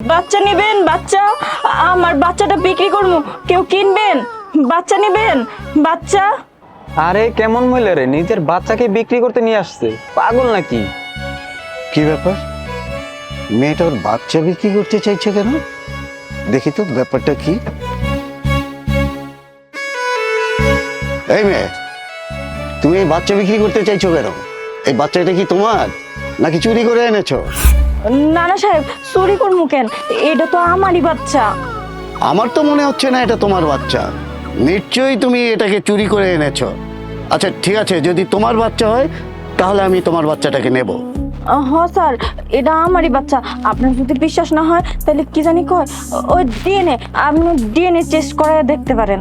বাচ্চা নেবেন বাচ্চা আমার বাচ্চাটা বিক্রি করব কেউ কিনবেন? বাচ্চা নেবেন? বাচ্চা? আরে কেমন মহিলা রে? নিজের বাচ্চাকে বিক্রি করতে নিয়ে আসছে। পাগল নাকি? কি ব্যাপার? মেয়েটা ওর বাচ্চা বিক্রি করতে চাইছে কেন? দেখি তো ব্যাপারটা কি? এই মেয়ে তুমি এই বাচ্চা বিক্রি করতে চাইছো কেন? এই বাচ্চাটা কি তোমার? নাকি চুরি করে এনেছো? নানা সাহেব চুরি করব কেন? এটা তো আমারই বাচ্চা। আমার তো মনে হচ্ছে না এটা তোমার বাচ্চা। নিশ্চয়ই তুমি এটাকে চুরি করে এনেছো। আচ্ছা ঠিক আছে যদি তোমার বাচ্চা হয় তাহলে আমি তোমার বাচ্চাটাকে নেব। হ স্যার এটা আমারই বাচ্চা। আপনার যদি বিশ্বাস না হয় তাহলে কি জানি কয়? ওই ডিএনএ আপনি ডিএনএ টেস্ট করায় দেখতে পারেন।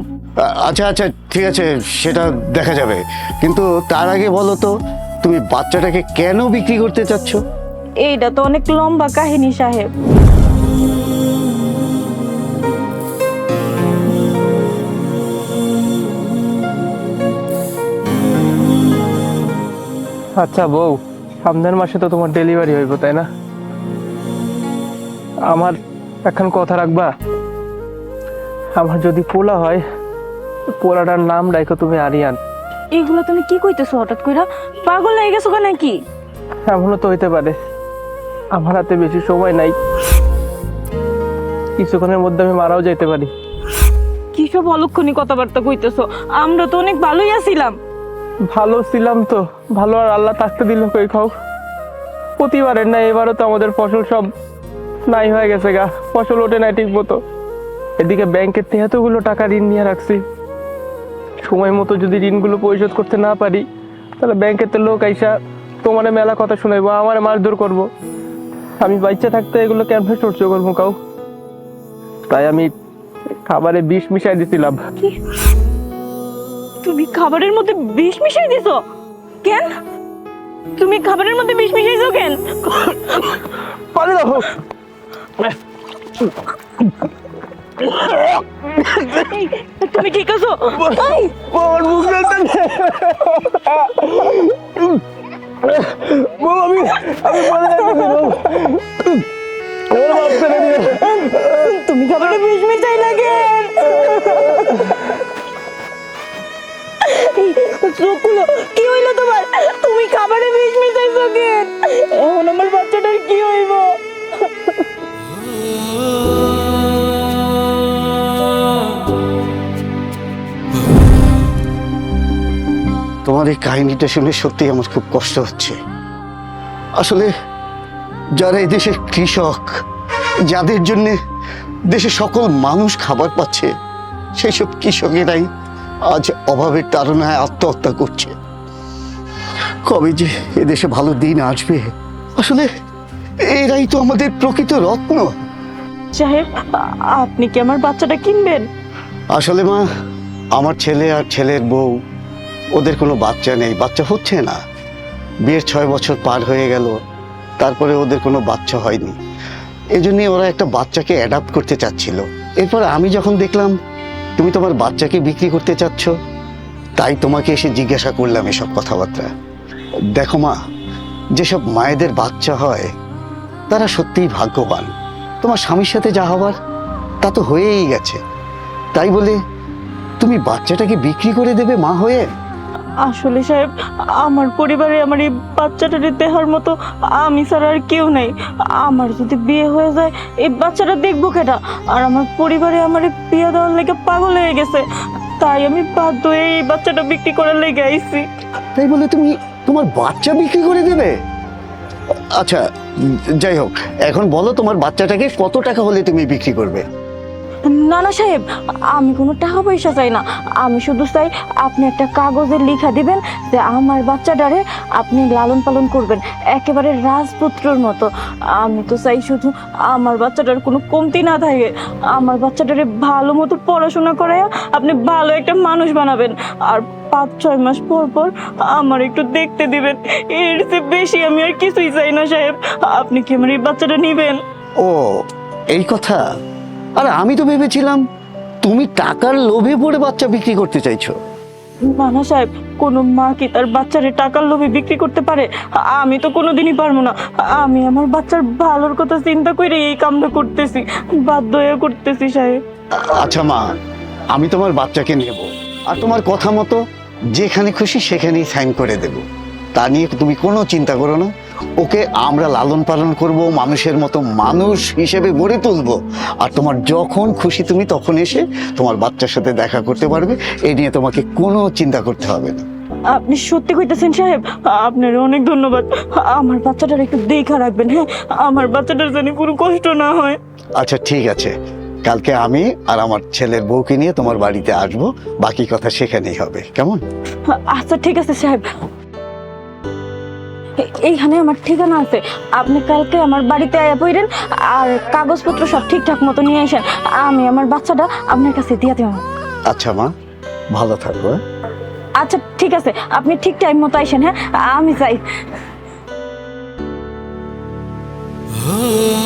আচ্ছা আচ্ছা ঠিক আছে সেটা দেখা যাবে। কিন্তু তার আগে বলো তো তুমি বাচ্চাটাকে কেন বিক্রি করতে চাচ্ছ? এইটা তো অনেক লম্বা কাহিনী সাহেব। আচ্ছা বউ সামনের মাসে তো তোমার ডেলিভারি হইব তাই না? আমার এখন কথা রাখবা? আমার যদি পোলা হয় পোলাটার নাম রাখো তুমি আরিয়ান। এগুলো তুমি কি কইতেছো হঠাৎ কইরা? পাগল হয়ে গেছো নাকি? এমনও তো হইতে পারে। আমার হাতে বেশি সময় নাই। কিছুক্ষণের মধ্যে আমি মারাও যাইতে পারি। কি সব অলক্ষণী কথাবার্তা কইতেছো? আমরা তো অনেক ভালোই আছিলাম। ভালো ছিলাম তো ভালো আর আল্লাহ থাকতে দিল কই খাও। প্রতিবারের না এবারও তো আমাদের ফসল সব নাই হয়ে গেছে গা ফসল ওঠে নাই ঠিক মতো। এদিকে ব্যাংকের থেকে এতগুলো টাকা ঋণ নিয়ে রাখছি। সময় মতো যদি ঋণগুলো পরিশোধ করতে না পারি তাহলে ব্যাংকের তো লোক আইসা তোমার মেলা কথা শুনাইবো আমার মারধর করব। আমি বাচ্চা থাকতে এগুলো কেমন সহ্য করব কাউ তাই আমি খাবারে বিষ মিশাই দিছিলাম তুমি খাবারের মধ্যে বিষ মিশাই দিছো কেন তুমি খাবারের মধ্যে বিষ মিশাইছো কেন পারে না হোক এই, তুমি ঠিক আছো চোখগুলো কি হইল তোমার? তুমি খাবারে বিষ মিশাইছো এখন আমার বাচ্চাটার কি হইব? তোমার এই কাহিনীটা শুনে সত্যি আমার খুব কষ্ট হচ্ছে। আসলে, যারা এই দেশের কৃষক, যাদের জন্য দেশের সকল মানুষ খাবার পাচ্ছে, সেই সব কৃষকেরাই আজ অভাবের তাড়নায় আত্মহত্যা করছে। কবে যে এদেশে ভালো দিন আসবে আসলে এরাই তো আমাদের প্রকৃত রত্ন। সাহেব আপনি কি আমার বাচ্চাটা কিনবেন? আসলে মা আমার ছেলে আর ছেলের বউ ওদের কোনো বাচ্চা নেই বাচ্চা হচ্ছে না। বিয়ের ছয় বছর পার হয়ে গেল তারপরে ওদের কোনো বাচ্চা হয়নি। এই জন্যই ওরা একটা বাচ্চাকে অ্যাডাপ্ট করতে চাচ্ছিল। এরপর আমি যখন দেখলাম তুমি তোমার বাচ্চাকে বিক্রি করতে চাচ্ছ? তাই তোমাকে এসে জিজ্ঞাসা করলাম এসব কথাবার্তা। দেখো মা, যেসব মায়েদের বাচ্চা হয়, তারা সত্যিই ভাগ্যবান। তোমার স্বামীর সাথে যা হবার, তা তো হয়েই গেছে। তাই বলে, তুমি বাচ্চাটাকে বিক্রি করে দেবে মা হয়ে? আসলে সাহেব, আমার পরিবারে আমার এই বাচ্চাটাকে দেহার মতো আমি ছাড়া আর কেউ নেই। আমার যদি বিয়ে হয়ে যায়, এই বাচ্চাটা দেখব কেটা আর আমার পরিবারে আমার বিয়ে দেওয়ার লেগে পাগল হয়ে গেছে। তাই আমি বাধ্য হয়ে এই বাচ্চাটা বিক্রি করার লেগে আইছি। তাই বলে তুমি তোমার বাচ্চা বিক্রি করে দেবে? আচ্ছা যাই হোক, এখন বলো তোমার বাচ্চাটাকে কত টাকা হলে তুমি বিক্রি করবে? না না, সাহেব, আমি কোনো টাকা পয়সা চাই না। আমি শুধু চাই আপনি একটা কাগজে লিখা দিবেন যে আমার বাচ্চাটারে আপনি লালন পালন করবেন, একেবারে রাজপুত্রর মতো। আমি তো চাই শুধু আমার বাচ্চাটার কোনো কমতি না থাকে। আমার বাচ্চাটারে ভালো মতো পড়াশোনা করাইয়া আপনি ভালো একটা মানুষ বানাবেন। আর পাঁচ, ছয় মাস পর পর আমার একটু দেখতে দিবেন। এর চেয়ে বেশি আমি আর কিছুই চাই না, সাহেব। আপনি কি আমার এই বাচ্চাটা নিবেন? ও, এই কথা? আরে আমি তো ভেবেছিলাম তুমি টাকার লোভে পড়ে বাচ্চা বিক্রি করতে চাইছো। নানা সাহেব কোনো মা কি তার বাচ্চারে টাকার লোভে বিক্রি করতে পারে? আমি তো কোনোদিনই পারব না। আমি আমার বাচ্চার ভালোর কথা চিন্তা করে এই কামটা করতেছি। বাধ্য হয়ে করতেছি সাহেব। আচ্ছা মা আমি তোমার বাচ্চাকে নেব। আর তোমার কথা মতো যেখানে খুশি সেখানেই সাইন করে দেব। তা নিয়ে তুমি কোনো চিন্তা করো না। ওকে আমরা লালন পালন করব মানুষের মতো মানুষ হিসেবে গড়ে তুলবো। আর তোমার যখন খুশি তুমি তখন এসে তোমার বাচ্চার সাথে দেখা করতে পারবে। এ নিয়ে তোমাকে কোনো চিন্তা করতে হবে না। আপনি সত্যি কইতেছেন সাহেব আপনার অনেক ধন্যবাদ। আমার বাচ্চাটার একটু দেখা রাখবেন হ্যাঁ? আমার বাচ্চাটার জানি কোনো কষ্ট না হয়। আচ্ছা ঠিক আছে। কালকে আমি আর আমার ছেলের বউকে নিয়ে তোমার বাড়িতে আসব। বাকি কথা সেখানেই হবে। কেমন? আচ্ছা ঠিক আছে সাহেব। এইখানে আমার ঠিকানা আছে। আপনি কালকে আমার বাড়িতে আয়া পড়েন আর কাগজপত্র সব ঠিকঠাক মতো নিয়ে আসেন। আমি আমার বাচ্চাটা আপনার কাছে দিয়ে দেব। আচ্ছা মা। ভালো থাকব হ্যাঁ? আচ্ছা ঠিক আছে। আপনি ঠিক টাইম মতো আসেন হ্যাঁ? আমি যাই। Oh